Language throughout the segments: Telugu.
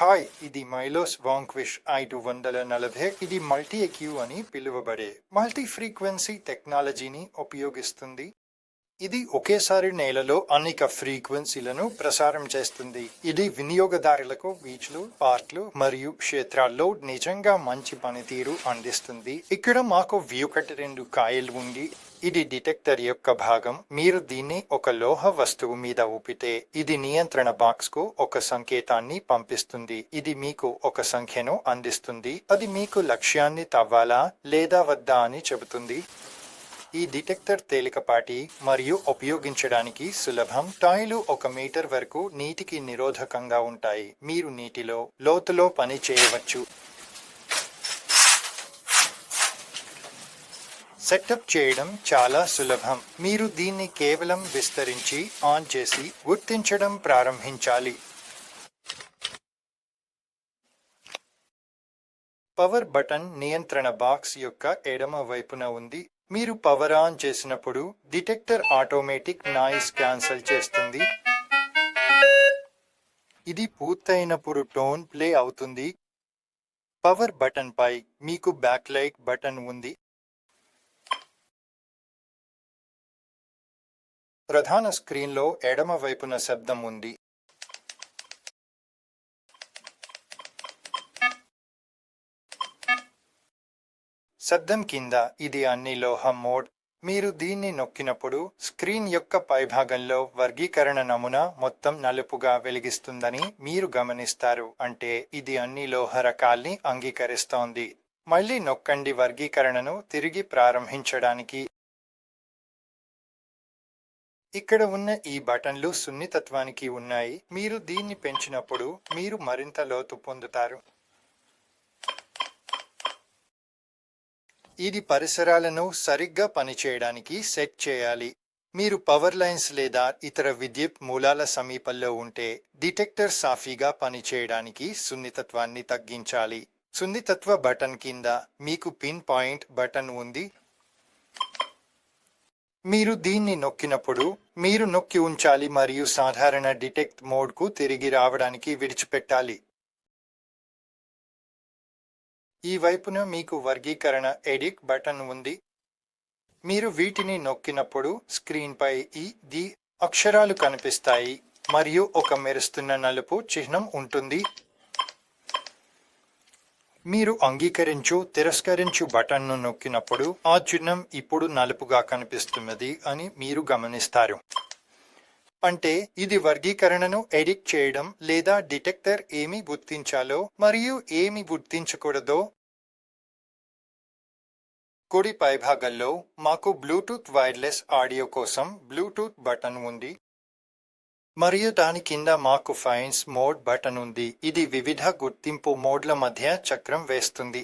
హాయ్ ఇది మైలోస్ వాంక్విష్ ఐదు వందల నలభై. ఇది మల్టీ ఎక్యూ అని పిలువబడే. మల్టీ ఫ్రీక్వెన్సీ టెక్నాలజీని ఉపయోగిస్తుంది. ఇది ఒకేసారి నేలలో అనేక ఫ్రీక్వెన్సీలను ప్రసారం చేస్తుంది. ఇది వినియోగదారులకు బీచ్లు పార్క్లు మరియు క్షేత్రాల్లో నిజంగా మంచి పనితీరు అందిస్తుంది. ఇక్కడ మాకు వ్యూకట్ రెండు కాయలు ఉంది. ఇది డిటెక్టర్ యొక్క భాగం. మీరు దీన్ని ఒక లోహ వస్తువు మీద ఊపితే ఇది నియంత్రణ బాక్స్కు ఒక సంకేతాన్ని పంపిస్తుంది. ఇది మీకు ఒక సంఖ్యను అందిస్తుంది. అది మీకు లక్ష్యాన్ని తవ్వాలా లేదా వద్దా అని చెబుతుంది. ఈ డిటెక్టర్ తేలికపాటి మరియు ఉపయోగించడానికి సులభం. టాయిలు ఒక మీటర్ వరకు నీటికి నిరోధకంగా ఉంటాయి. మీరు నీటిలో లోతులో పని చేయవచ్చు. సెటప్ చేయడం చాలా సులభం. మీరు దీన్ని కేవలం విస్తరించి ఆన్ చేసి గుర్తించడం ప్రారంభించాలి. పవర్ బటన్ నియంత్రణ బాక్స్ యొక్క ఎడమ వైపున ఉంది. మీరు పవర్ ఆన్ చేసినప్పుడు డిటెక్టర్ ఆటోమేటిక్ నాయిస్ క్యాన్సిల్ చేస్తుంది. ఇది పూర్తయినప్పుడు టోన్ ప్లే అవుతుంది. పవర్ బటన్ పై మీకు బ్యాక్ లైట్ బటన్ ఉంది. ప్రధాన స్క్రీన్లో ఎడమ వైపున శబ్దం ఉంది. శబ్దం కింద ఇది అన్ని లోహం మోడ్. మీరు దీన్ని నొక్కినప్పుడు స్క్రీన్ యొక్క పైభాగంలో వర్గీకరణ నమూనా మొత్తం నలుపుగా వెలిగిస్తుందని మీరు గమనిస్తారు. అంటే ఇది అన్ని లోహ రకాల్ని అంగీకరిస్తోంది. మళ్ళీ నొక్కండి వర్గీకరణను తిరిగి ప్రారంభించడానికి. ఇక్కడ ఉన్న ఈ బటన్లు సున్నితత్వానికి ఉన్నాయి. మీరు దీన్ని పెంచినప్పుడు మీరు మరింత లోతు పొందుతారు. ఇది పరిసరాలను సరిగ్గా పనిచేయడానికి సెట్ చేయాలి. మీరు పవర్ లైన్స్ లేదా ఇతర విద్యుత్ మూలాల సమీపంలో ఉంటే డిటెక్టర్ సాఫీగా పనిచేయడానికి సున్నితత్వాన్ని తగ్గించాలి. సున్నితత్వ బటన్ కింద మీకు పిన్ పాయింట్ బటన్ ఉంది. మీరు దీన్ని నొక్కినప్పుడు మీరు నొక్కి ఉంచాలి మరియు సాధారణ డిటెక్ట్ మోడ్కు తిరిగి రావడానికి విడిచిపెట్టాలి. ఈ వైపున మీకు వర్గీకరణ ఎడిట్ బటన్ ఉంది. మీరు వీటిని నొక్కినప్పుడు స్క్రీన్పై ఈ ది అక్షరాలు కనిపిస్తాయి. మరియు ఒక మెరుస్తున్న నలుపు చిహ్నం ఉంటుంది. మీరు అంగీకరించు తిరస్కరించు బటన్ను నొక్కినప్పుడు ఆ చిహ్నం ఇప్పుడు నలుపుగా కనిపిస్తున్నది అని మీరు గమనిస్తారు. అంటే ఇది వర్గీకరణను ఎడిట్ చేయడం లేదా డిటెక్టర్ ఏమి గుర్తించాలో మరియు ఏమి గుర్తించకూడదో కుడి పైభాగంలో మాకు బ్లూటూత్ వైర్లెస్ ఆడియో కోసం బ్లూటూత్ బటన్ ఉంది. మరియు దాని కింద మాకు ఫైన్స్ మోడ్ బటన్ ఉంది. ఇది వివిధ గుర్తింపు మోడ్ల మధ్య చక్రం వేస్తుంది.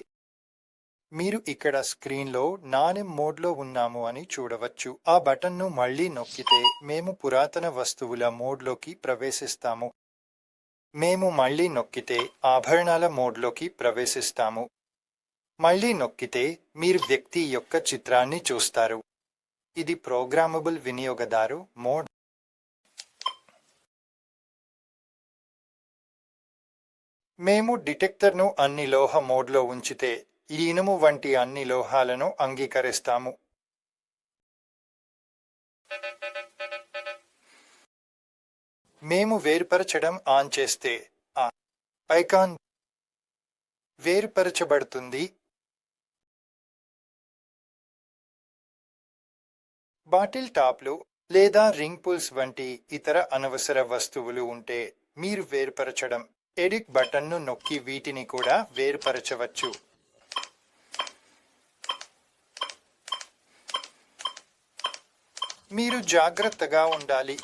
మీరు ఇక్కడ స్క్రీన్లో నానెం మోడ్లో ఉన్నాము అని చూడవచ్చు. ఆ బటన్ను మళ్ళీ నొక్కితే మేము పురాతన వస్తువుల మోడ్లోకి ప్రవేశిస్తాము. మేము మళ్ళీ నొక్కితే ఆభరణాల మోడ్లోకి ప్రవేశిస్తాము. మళ్ళీ నొక్కితే మీరు వ్యక్తి యొక్క చిత్రాన్ని చూస్తారు. ఇది ప్రోగ్రామబుల్ వినియోగదారు మోడ్. మేము డిటెక్టర్ను అన్ని లోహ మోడ్లో ఉంచితే ఈ ఇనుము వంటి అన్ని లోహాలను అంగీకరిస్తాము. మేము వేర్పరచడం ఆన్ చేస్తే ఆ ఐకాన్ వేర్పరచబడుతుంది. బాటిల్ టాప్లు లేదా రింగ్ పుల్స్ వంటి ఇతర అనవసర వస్తువులు ఉంటే మీరు వేర్పరచడం ఎడిట్ బటన్ను నొక్కి వీటిని కూడా వేర్పరచవచ్చు. మీరు జాగ్రత్తగా ఉండాలి.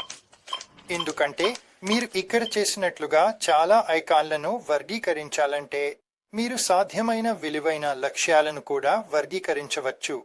ఎందుకంటే మీరు ఇక్కడ చేసినట్లుగా చాలా ఐకాన్లను వర్గీకరించాలంటే మీరు సాధ్యమైన విలువైన లక్ష్యాలను కూడా వర్గీకరించవచ్చు.